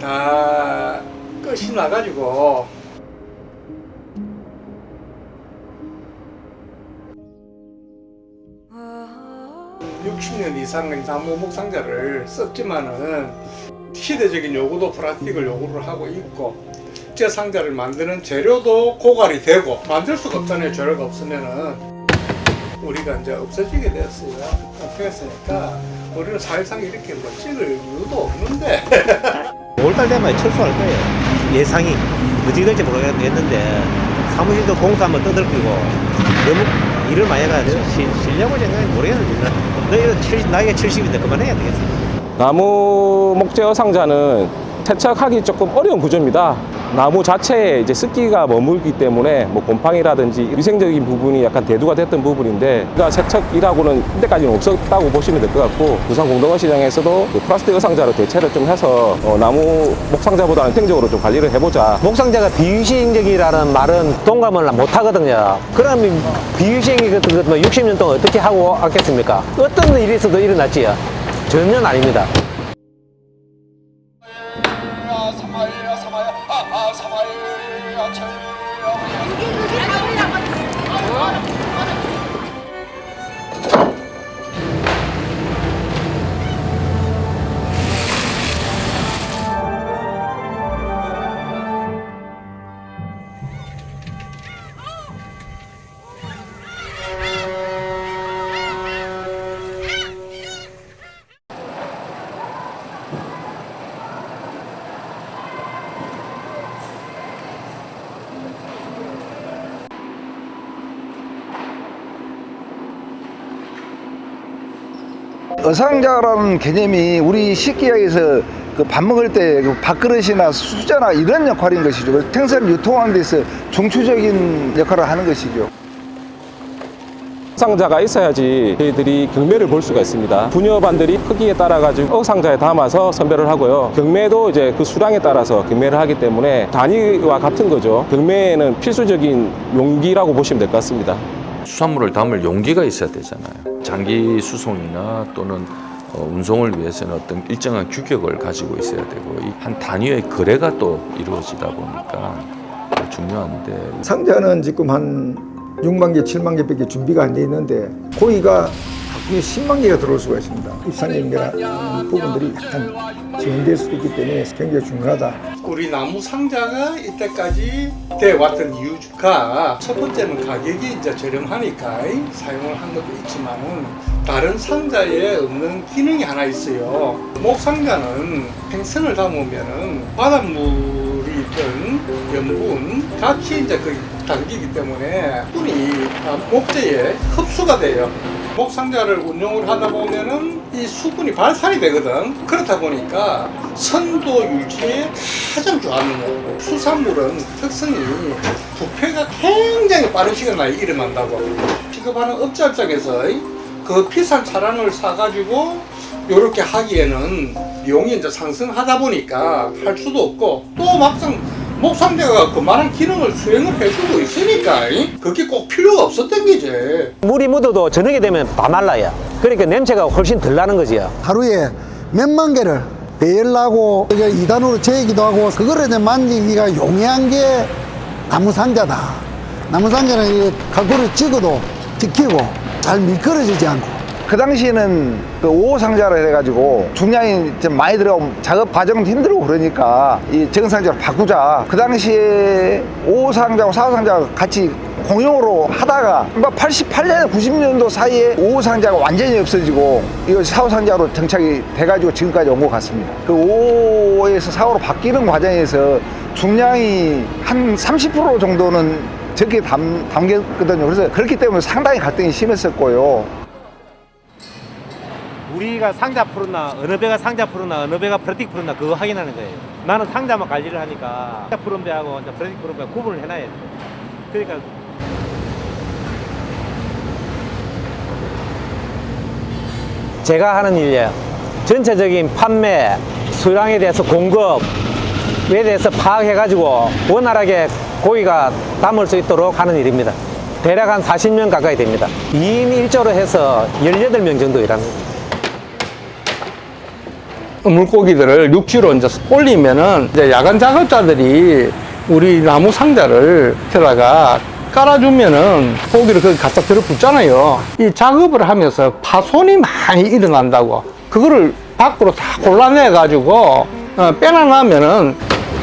다 끝이 나가지고 아. 60년 이상의 나무 목상자를 썼지만은 시대적인 요구도 플라스틱을 요구를 하고 있고 국제 상자를 만드는 재료도 고갈이 되고 만들 수가 없다는 재료가 없으면은 우리가 이제 없어지게 됐어요. 없어졌으니까 우리는 사실상 이렇게 뭐 찍을 이유도 없는데 5월달 되면 철수할 거예요. 예상이 어떻게 될지 모르겠는데 사무실도 공사 한번 떠들기고 너무 일을 많이 해가지고 쉬- 쉬려고 생각이 모르겠는데 너희는 70, 나이가 70인데 그만해야 되겠어. 나무 목재어 상자는 세척하기 조금 어려운 구조입니다. 나무 자체에 이제 습기가 머물기 때문에 뭐 곰팡이라든지 위생적인 부분이 약간 대두가 됐던 부분인데 그러니까 세척이라고는 현대까지는 없었다고 보시면 될 것 같고 부산 공동어 시장에서도 그 플라스틱 의상자로 대체를 좀 해서 어, 나무 목상자보다는 행정적으로 좀 관리를 해보자 목상자가 비위생적이라는 말은 동감을 못 하거든요. 그러면 비위생이 같은 것뭐 60년 동안 어떻게 하고 왔겠습니까? 어떤 일이 있어도 일어났지요. 전혀 아닙니다. 사마엘 아체 아버지. 어상자라는 개념이 우리 식기학에서 그 밥 먹을 때 그 밥그릇이나 수저나 이런 역할인 것이죠. 생선을 유통하는 데서 중추적인 역할을 하는 것이죠. 상자가 있어야지 저희들이 경매를 볼 수가 있습니다. 분여반들이 크기에 따라 가지고 상자에 담아서 선별을 하고요. 경매도 이제 그 수량에 따라서 경매를 하기 때문에 단위와 같은 거죠. 경매에는 필수적인 용기라고 보시면 될 것 같습니다. 수산물을 담을 용기가 있어야 되잖아요. 장기 수송이나 또는 어, 운송을 위해서는 어떤 일정한 규격을 가지고 있어야 되고 이한 단위의 거래가 또 이루어지다 보니까 중요한데 상자는 지금 한 6만 개, 7만 개밖에 준비가 안 돼 있는데 고기가 하루에 10만 개가 들어올 수가 있습니다. 이런 부분들이 약간 지연될 수도 있기 때문에 굉장히 중요하다. 우리 나무 상자가 이때까지 돼 왔던 이유가 첫 번째는 가격이 이제 저렴하니까 사용을 한 것도 있지만은 다른 상자에 없는 기능이 하나 있어요. 목 상자는 생선을 담으면은 바닷물이 있던 염분 같이 이제 그 담기기 때문에 분이 목재에 흡수가 돼요. 목 상자를 운용을 하다 보면은 이 수분이 발산이 되거든. 그렇다 보니까 선도 유지에 가장 좋아하는 거고 수산물은 특성이 부패가 굉장히 빠른 시간 내에 일어난다고. 픽업하는 업자 입장에서 그 비싼 차량을 사가지고 이렇게 하기에는 비용이 이제 상승하다 보니까 할 수도 없고 또 막상 목상자가 그만한 기능을 수행을 해주고 있으니까 그게 꼭 필요가 없었던 거지. 물이 묻어도 저녁에 되면 다 말라요. 그러니까 냄새가 훨씬 덜 나는 거지요. 하루에 몇만 개를 배열하고 이게 2단으로 재기도 하고 그거를 이제 만지기가 용이한 게 나무 상자다. 나무 상자는 이 갈고리 찍어도 지키고 잘 미끄러지지 않고 그 당시에는 그 5호 상자를 해가지고 중량이 좀 많이 들어가면 작업 과정도 힘들고 그러니까 이 적은 상자로 바꾸자. 그 당시에 5호 상자하고 4호 상자 같이 공용으로 하다가 88년, 90년도 사이에 5호 상자가 완전히 없어지고 이거 4호 상자로 정착이 돼가지고 지금까지 온 것 같습니다. 그 5호에서 4호로 바뀌는 과정에서 중량이 한 30% 정도는 적게 담, 담겼거든요. 그래서 그렇기 때문에 상당히 갈등이 심했었고요. 우리가 상자 풀었나 어느 배가 상자 풀었나 어느 배가 플라스틱 풀었나 그거 확인하는 거예요. 나는 상자만 관리를 하니까 상자 푸른 배하고 이제 플라스틱 푸른 배 구분을 해놔야 돼. 그러니까 제가 하는 일이에요. 전체적인 판매, 수량에 대해서 공급에 대해서 파악해 가지고 원활하게 고기가 담을 수 있도록 하는 일입니다. 대략 한 40명 가까이 됩니다. 2인 1조로 해서 18명 정도 일합니다. 물고기들을 육지로 이제 올리면은 이제 야간 작업자들이 우리 나무 상자를 에다가 깔아주면은 고기를 거기 갖다 들어 붙잖아요. 이 작업을 하면서 파손이 많이 일어난다고. 그거를 밖으로 다 골라내 가지고 어, 빼놔놓으면은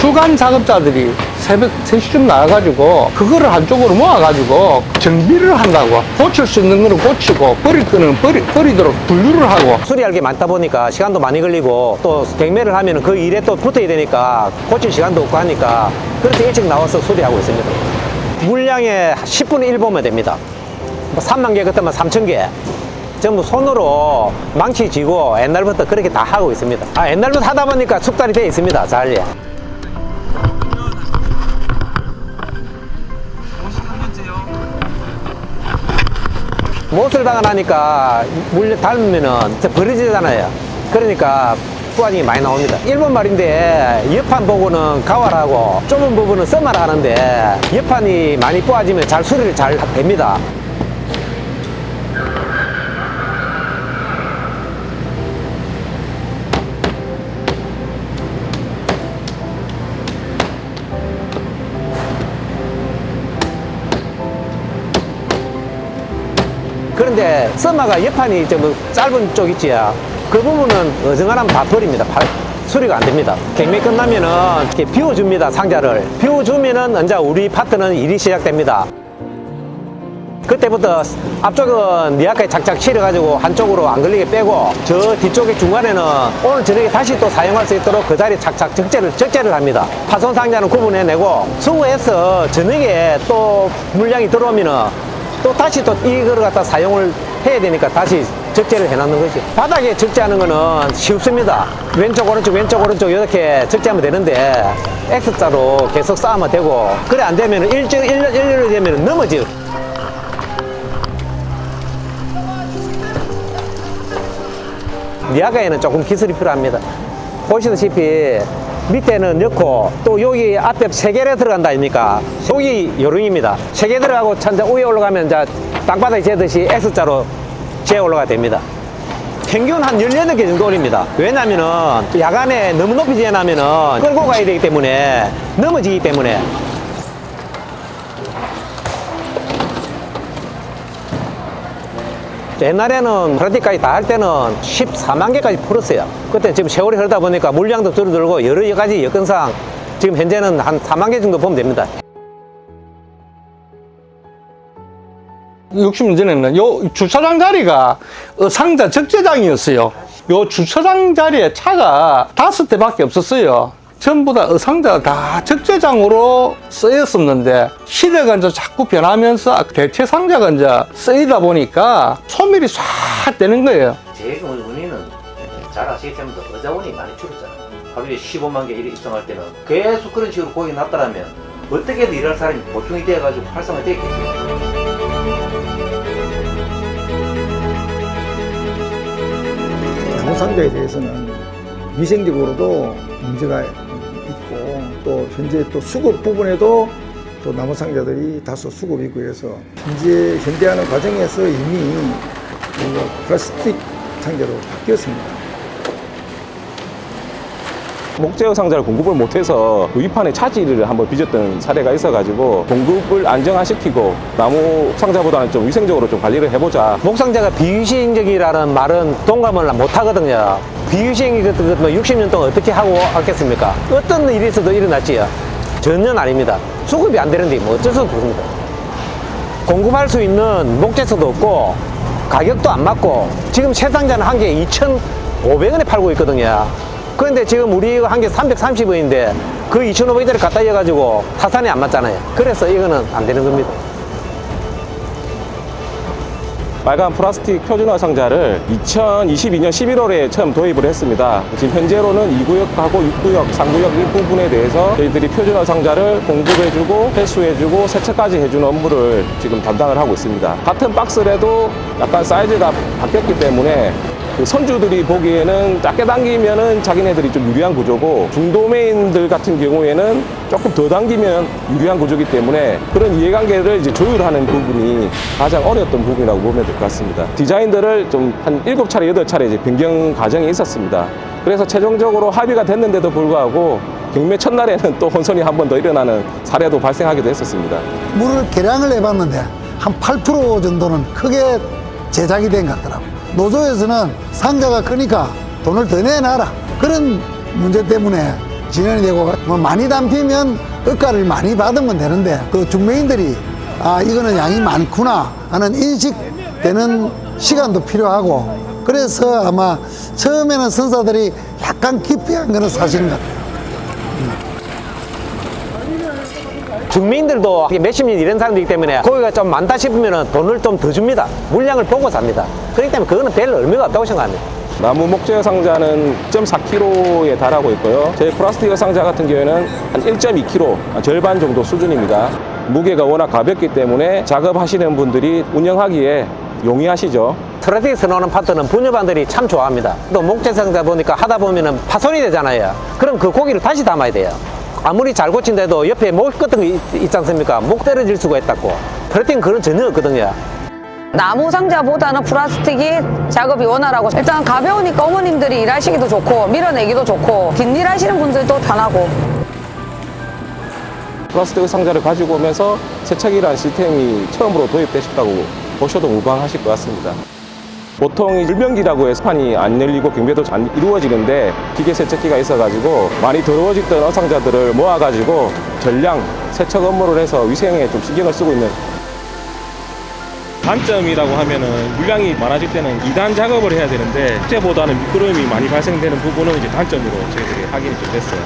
주간 작업자들이 새벽 3시쯤 나와가지고 그거를 한쪽으로 모아가지고 정비를 한다고 고칠 수 있는 거는 고치고 버릴 거는 버리, 버리도록 분류를 하고 수리할 게 많다 보니까 시간도 많이 걸리고 또 경매를 하면 그 일에 또 붙어야 되니까 고칠 시간도 없고 하니까 그래서 일찍 나와서 수리하고 있습니다. 물량의 10분의 1 보면 됩니다. 뭐 3만 개 그때면 3천 개. 전부 손으로 망치 쥐고 옛날부터 그렇게 다 하고 있습니다. 아, 옛날부터 하다 보니까 숙달이 되어 있습니다. 잘. 못을 당하니까 물려 닮으면은 버려지잖아요. 그러니까 부하증이 많이 나옵니다. 일본 말인데 옆판 보고는 가와라고 좁은 부분은 써마라 하는데 옆판이 많이 부하지면 잘 수리를 잘 됩니다. 그런데 써마가 옆판이 좀 짧은 쪽 있지요. 그 부분은 어정하면 다 버립니다. 파- 수리가 안 됩니다. 경매 끝나면은 이렇게 비워줍니다. 상자를. 비워주면은 이제 우리 파트는 일이 시작됩니다. 그때부터 앞쪽은 니아까지 착착 치려가지고 한쪽으로 안 걸리게 빼고 저 뒤쪽에 중간에는 오늘 저녁에 다시 또 사용할 수 있도록 그 자리에 착착 적재를, 적재를 합니다. 파손 상자는 구분해내고 수거해서 저녁에 또 물량이 들어오면은 또 다시 또 이거를 갖다 사용을 해야 되니까 다시 적재를 해놓는 거지. 바닥에 적재하는 거는 쉽습니다. 왼쪽, 오른쪽, 왼쪽, 오른쪽 이렇게 적재하면 되는데 X자로 계속 쌓으면 되고 그래 안 되면 일절, 일렬, 일렬로 되면 넘어져요. 니아가에는 조금 기술이 필요합니다. 보시다시피 밑에는 넣고 또 여기 앞에 세 개를 들어간다 아닙니까? 여기 요령입니다. 세 개 들어가고 천장 위에 올라가면 이제 땅바닥에 재듯이 X자로 재 올라가 됩니다. 평균 한 18개 정도 올립니다. 왜냐면은 야간에 너무 높이 재나면은 끌고 가야 되기 때문에 넘어지기 때문에 옛날에는 프라티까지 다 할 때는 14만 개까지 풀었어요. 그때 지금 세월이 흐르다 보니까 물량도 줄어들고 여러 가지 여건상 지금 현재는 한 4만 개 정도 보면 됩니다. 60년 전에는 요 주차장 자리가 어, 상자 적재장이었어요. 요 주차장 자리에 차가 다섯 대밖에 없었어요. 전부 다 의상자가 다 적재장으로 쓰였었는데 시대가 이제 자꾸 변하면서 대체 상자가 이제 쓰이다 보니까 소멸이 싹 되는 거예요. 제일 원인은 잘 아시겠지만 의자원이 많이 줄었잖아요. 하루에 15만 개 일이 입성할 때는 계속 그런 식으로 고객이 났더라면 어떻게든 일할 사람이 보충이 돼가지고 활성화 되겠죠. 나무 상자에 대해서는 위생적으로도 문제가 또 현재 또 수급 부분에도 또 나무 상자들이 다소 수급이 있고 해서 현재 현대하는 과정에서 이미 플라스틱 상자로 바뀌었습니다. 목재어 상자를 공급을 못해서 위판에 차질을 한번 빚었던 사례가 있어가지고 공급을 안정화시키고 나무 상자보다는 좀 위생적으로 좀 관리를 해보자. 목상자가 비위생적이라는 말은 동감을 못 하거든요. 그, 그, 뭐 60년 동안 어떻게 하고 왔겠습니까? 어떤 일이 있어도 일어났지요. 전혀 아닙니다. 수급이 안 되는데 뭐 어쩔 수 없습니다. 공급할 수 있는 목재수도 없고 가격도 안 맞고 지금 새 상자는 한 개에 2,500원에 팔고 있거든요. 그런데 지금 우리 한 개 330원인데 그 2,500원짜리 갖다 이어가지고 타산이 안 맞잖아요. 그래서 이거는 안 되는 겁니다. 빨간 플라스틱 표준화 상자를 2022년 11월에 처음 도입을 했습니다. 지금 현재로는 2구역하고 6구역, 3구역 일부분에 대해서 저희들이 표준화 상자를 공급해주고 회수해주고 세차까지 해주는 업무를 지금 담당을 하고 있습니다. 같은 박스라도 약간 사이즈가 바뀌었기 때문에 그 선주들이 보기에는 작게 당기면은 자기네들이 좀 유리한 구조고 중도메인들 같은 경우에는 조금 더 당기면 유리한 구조기 때문에 그런 이해관계를 이제 조율하는 부분이 가장 어려웠던 부분이라고 보면 될 것 같습니다. 디자인들을 좀한 일곱 차례 여덟 차례 이제 변경 과정이 있었습니다. 그래서 최종적으로 합의가 됐는데도 불구하고 경매 첫날에는 또 혼선이 한 번 더 일어나는 사례도 발생하기도 했었습니다. 물을 계량을 해봤는데 한 8% 정도는 크게 제작이 된 것 같더라고. 노조에서는 상자가 크니까 돈을 더 내놔라. 그런 문제 때문에 진행이 되고 뭐 많이 담피면 억가를 많이 받으면 되는데 그 중매인들이 아 이거는 양이 많구나 하는 인식되는 시간도 필요하고 그래서 아마 처음에는 선사들이 약간 기피한 거는 사실인 것 같아요. 중민들도 몇십 년 이런 사람들이기 때문에 고기가 좀 많다 싶으면 돈을 좀 더 줍니다. 물량을 보고 삽니다. 그렇기 때문에 그거는 별 의미가 없다고 생각합니다. 나무 목재 상자는 1.4kg에 달하고 있고요. 제 플라스틱 상자 같은 경우에는 한 1.2kg, 절반 정도 수준입니다. 무게가 워낙 가볍기 때문에 작업하시는 분들이 운영하기에 용이하시죠. 트라틱에서 나오는 파트는 부녀반들이 참 좋아합니다. 또 목재 상자 보니까 하다 보면은 파손이 되잖아요. 그럼 그 고기를 다시 담아야 돼요. 아무리 잘 고친데도 옆에 목 같은 거 있, 있지 않습니까? 목 떨어질 수가 있다고. 트라틱은 그런 전혀 없거든요. 나무 상자보다는 플라스틱이 작업이 원활하고 일단 가벼우니까 어머님들이 일하시기도 좋고 밀어내기도 좋고 긴일 하시는 분들도 편하고 플라스틱 상자를 가지고 오면서 세척이라는 시스템이 처음으로 도입되셨다고 보셔도 무방하실 것 같습니다. 보통 이 불변기라고 해서 판이 안 열리고 경매도 잘 이루어지는데 기계 세척기가 있어가지고 많이 더러워졌던 어상자들을 모아가지고 전량 세척 업무를 해서 위생에 좀 신경을 쓰고 있는 단점이라고 하면은 물량이 많아질 때는 2단 작업을 해야 되는데 실제보다는 미끄러움이 많이 발생되는 부분은 이제 단점으로 저희들이 확인이 좀 됐어요.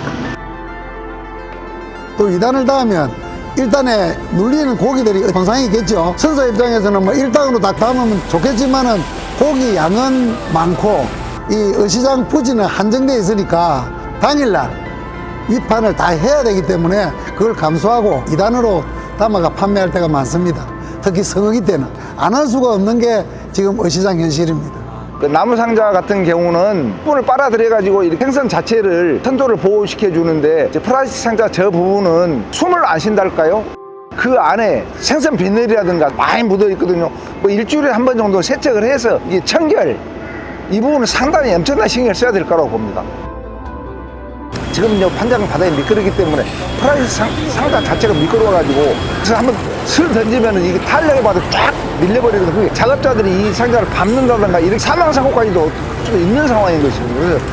또 2단을 닿으면 1단에 눌리는 고기들이 정상이 있겠죠. 선사 입장에서는 뭐 1단으로 딱 담으면 좋겠지만은 고기 양은 많고 이 어시장 부지는 한정돼 있으니까 당일날 위판을 다 해야 되기 때문에 그걸 감수하고 2단으로 담아가 판매할 때가 많습니다. 특히 성어기 때는 안 할 수가 없는 게 지금 어시장 현실입니다. 그 나무 상자 같은 경우는 뿔을 빨아들여 가지고 이 생선 자체를 선도를 보호시켜 주는데 이제 플라스틱 상자 저 부분은 숨을 안 쉰달까요? 그 안에 생선 비늘이라든가 많이 묻어 있거든요. 뭐 일주일에 한 번 정도 세척을 해서 이 청결 이 부분은 상당히 엄청난 신경을 써야 될 거라고 봅니다. 지금 요 판장 바닥이 미끄럽기 때문에 플라스틱 상, 상자 자체가 미끄러워가지고 그래서 한번 슬 던지면은 이게 탄력을 받아 쫙 밀려버리거든요. 그게 작업자들이 이 상자를 밟는다든가 이렇게 사망 사고까지도 좀 있는 상황인 것입니다. 그래서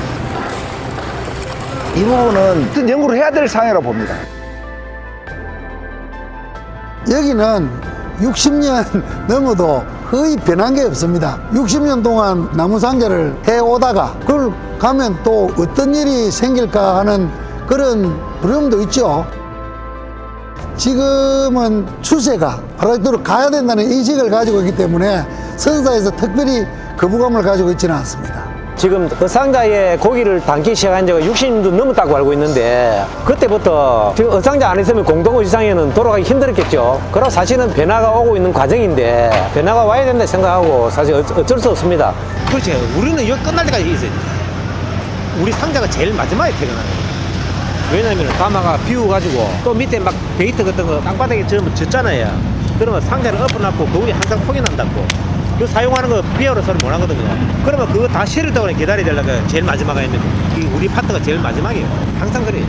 이 부분은 연구를 해야 될 상황이라고 봅니다. 여기는 60년 넘어도 거의 변한 게 없습니다. 60년 동안 나무 상자를 해 오다가 그걸 가면 또 어떤 일이 생길까 하는 그런 두려움도 있죠. 지금은 추세가 프라이드로 가야 된다는 인식을 가지고 있기 때문에 선사에서 특별히 거부감을 가지고 있지는 않습니다. 지금 그 어상자에 고기를 담기 시작한 지가 60년도 넘었다고 알고 있는데 그때부터 지금 어상자 안 있으면 공동어시장에는 돌아가기 힘들었겠죠. 그럼 사실은 변화가 오고 있는 과정인데 변화가 와야 된다 생각하고 사실 어쩔 수 없습니다. 그렇지. 우리는 여기 끝날 때까지 있어야 돼. 우리 상자가 제일 마지막에 퇴근하는 거야. 왜냐면 가마가 비워가지고 또 밑에 막 베이트 같은 거 땅바닥에 젖잖아요. 그러면 상자를 엎어놨고 거울이 항상 폭이 난다고. 그 사용하는 거 비어로 서를 못 하거든요. 그러면 그거 다 실을 동안에 기다려야 되려고 제일 마지막에 있는 우리 파트가 제일 마지막이에요. 항상 그래요.